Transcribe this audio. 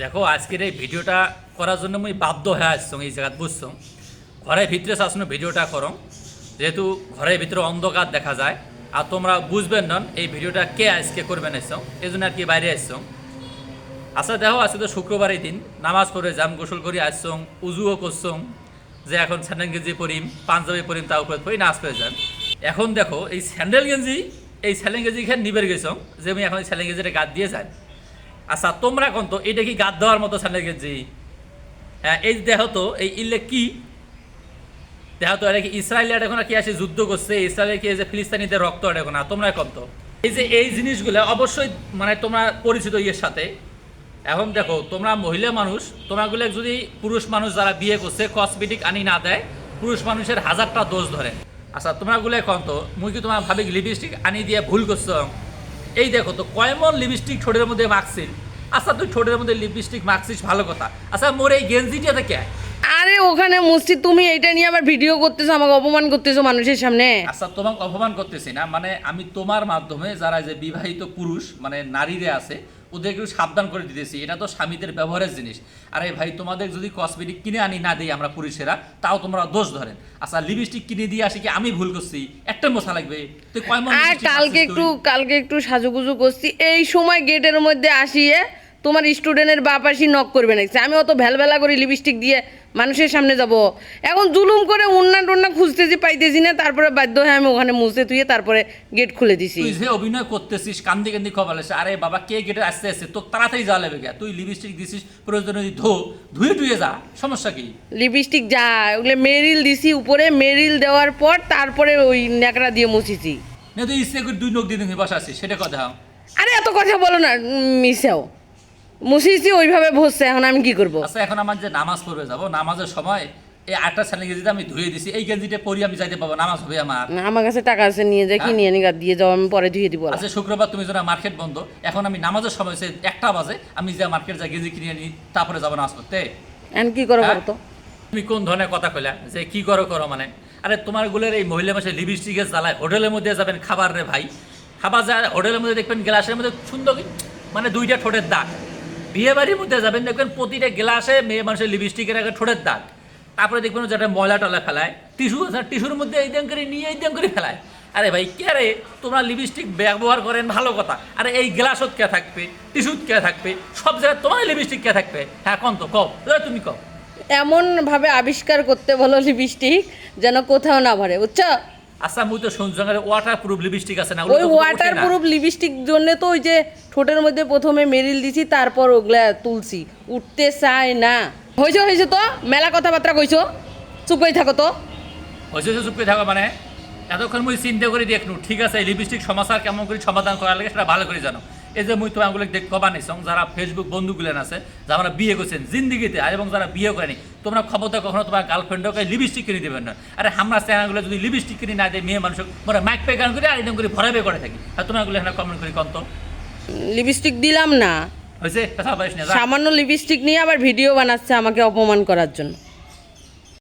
দেখো, আজকের এই ভিডিওটা করার জন্য মুই বাধ্য হয়ে আসছো এই জায়গাত, বুঝছ? ঘরের ভিতরে শাসনো ভিডিওটা করো। যেহেতু ঘরের ভিতরে অন্ধকার দেখা যায়, আর তোমরা বুঝবেন না এই ভিডিওটা কে আজকে করবেন এসছো এই জন্য আর কি বাইরে আসছো। আচ্ছা দেখো, আজকে তো শুক্রবারের দিন, নামাজ পড়ে জাম গোসল করে আসছং, উজুও করছং, যে এখন স্যান্ডেল গেঞ্জি পরিম, পাঞ্জাবি পরিম তা উপরে পরি নাচ করে যান। এখন দেখো, এই স্যান্ডেল গেঞ্জি, এই স্যান্ডেল গেঞ্জি খেয়ে নিবের গেছং, যে আমি এখন এই স্যান্ডেল গেঞ্জিটা গাদ দিয়ে যাই। আচ্ছা তোমরা কোন তো? এটা কি গাদ দেওয়ার মতো স্যান্ডেল গেঞ্জি হ্যাঁ এই দেখো তো, এই ইলে কি? দেখো তো, এটা কি ইসরায়েল এখন কি আসে যুদ্ধ করছে? ইসরায়েলের কি যে ফিলিস্তানিদের রক্ত এখন? আর তোমরা কম তো? এই যে এই জিনিসগুলো অবশ্যই মানে তোমরা পরিচিত ইয়ের সাথে। এখন দেখো, তোমরা মহিলা মানুষ তোমাগুলো যদি পুরুষ মানুষ যারা বিয়ে করছে কসমেটিক আনি না দেয়, পুরুষ মানুষের হাজারটা দোষ ধরে। আচ্ছা তোমরাগুলো কম তো? মুই কি তোমার ভাবি লিপস্টিক আনি দিয়ে ভুল করছ? এই দেখো তো কয়মন লিপস্টিক ঠোঁটের মধ্যে মাখছিস আচ্ছা তুই ঠোঁটের মধ্যে লিপস্টিক মাখছিস ভালো কথা। আচ্ছা মোর এই গেঞ্জিটা দেখে আরে ওখানে মসজিদ তুমি এটা নিয়ে আবার ভিডিও করতেছো আমাকে অপমান করতেছো মানুষের সামনে? আচ্ছা তোমাকে অপমান করতেছি না মানে আমি তোমার মাধ্যমে যারা যে বিবাহিত পুরুষ মানে নারীরা আছে ওদেরকে সাবধান করে দিতেছি এটা তো স্বামীদের ব্যবহারের জিনিস। আরে ভাই তোমাদের যদি কসমেটিক কিনে আনি না দিই আমরা পুরুষেরা তাও তোমরা দোষ ধরেন। আচ্ছা লিপস্টিক কিনে দিয়ে আসি কি আমি ভুল করছি? একটা মশা লাগবে। তুই কয় আর কালকে একটু কালকে একটু সাজুগুজু করছি এই সময় গেটের মধ্যে আসিয়ে তোমার স্টুডেন্টের বাপ আসি নক করবে নাকি আমি অত ভেলভেলা করে লিপস্টিক দিয়ে মানুষের সামনে যাব। এখন জুলুম করে উন্না টন্না খুঁজতেছি পাইতেছি না তারপরে বাধ্য হয়ে আমি ওখানে মুছতে তুইয়ে তারপরে গেট খুলে দিছি। তুই যে অভিনয় করতেছিস কান্দি কান্দি খবর আসে আরে বাবা কে গেটে আসতে আসছে তোর তাড়াতাড়ি লাগবে গা। তুই লিপস্টিক দিছিস প্রয়োজনে ধো। ধুয়ে টুয়ে যা সমস্যা কি? লিপস্টিক যা ওগুলো মেরিল দিছি উপরে। মেরিল দেওয়ার পর তারপরে ওই ন্যাকড়া দিয়ে মুছিছি। না তুই ইচ্ছে করে দুই নখ দিয়ে দিন বসে আসিস সেটা কথা। আরে এত কথা বলো না মিশাও। মুছিছি ওইভাবে বসছে এখন আমি কি করব? আচ্ছা এখন আমার যে নামাজ পড়বে যাব নামাজের সময় এই আটটা স্যান্ডেল গেঞ্জিটা আমি ধুয়ে দিছি এই গেঞ্জিটা পরি আমি যাইতে পাবো নামাজ হবে আমার। আমার কাছে টাকা আছে নিয়ে যাই কিনে আনি গা দিয়ে যাও আমি পরে ধুয়ে দিব। আচ্ছা শুক্রবার তুমি যেন মার্কেট বন্ধ এখন আমি নামাজের সময় সে একটা বাজে আমি যে মার্কেট যা গেঞ্জি কিনে আনি তারপরে যাব নামাজ করতে এখন কি করো হ্যাঁ? তো? তুমি কোন ধরনের কথা কইলা যে কি করো করো মানে? আরে তোমার গুলের এই মহিলা মাসে লিপস্টিকের জ্বালায় হোটেলের মধ্যে যাবেন খাবার রে ভাই। খাবার যা হোটেলের মধ্যে দেখবেন গ্লাসের মধ্যে সুন্দর মানে দুইটা ঠোঁটের দাগ। বিয়ে বাড়ির মধ্যে যাবেন দেখবেন প্রতিটা গ্লাসে মেয়ে মানুষের লিপস্টিকের আগে ঠোঁটের দাগ। তারপরে দেখবেন যেটা ময়লা টলা ফেলায় টিস্যু টিস্যুর মধ্যে এই দাম করে নিয়ে এই দাম করে ফেলায়। আরে ভাই কে রে? তোমরা লিপস্টিক ব্যবহার করেন ভালো কথা। আরে এই গ্লাসত কে থাকবে? টিস্যুত কে থাকবে? সব জায়গায় তোমার লিপস্টিক কে থাকবে? হ্যাঁ কন তো এ, তুমি কও। এমন ভাবে আবিষ্কার করতে বলো লিপস্টিক যেন কোথাও না ভরে বুঝছ? আচ্ছা মুই তো লিপস্টিক আছে না ওই লিপস্টিক জন্য তো ওই যে ঠোঁটের মধ্যে প্রথমে মেরিল দিছি তারপর ওগুলা তুলছি। উঠতে চায় না। হয়েছে হয়েছে তো? মেলা কথাবার্তা কইছো। চুপ করে থাকো তো। হয়েছে চুপ করে থাকো মানে। এতক্ষণ মুই চিন্তা করে দেখনু ঠিক আছে লিপস্টিক সমস্যার কেমন করে সমাধান করার লাগে সেটা ভালো করে জানো। এই যে মুই তোমাগুলো দেখ কবা নিছং যারা ফেসবুক বন্ধুগুলেন আছে যারা বিয়ে করছেন জিন্দিগিতে আর এবং যারা বিয়ে করেনি তোমরা ক্ষমতা কখনো তোমার গার্লফ্রেন্ডকে লিপস্টিক কিনে দেবেন না। আরে আমরা চ্যানেলগুলো যদি লিপস্টিক কিনে না দেয় মেয়ে মানুষ মোরা মাইক পে গান করে আর একদম করে ভরাবে করে থাকি। আর তোমাগুলো এখানে কমেন্ট করি কন্ত। লিপস্টিক দিলাম না। হয়েছে কথা বলিস না। সামান্য লিপস্টিক নিয়ে আবার ভিডিও বানাচ্ছে আমাকে অপমান করার জন্য।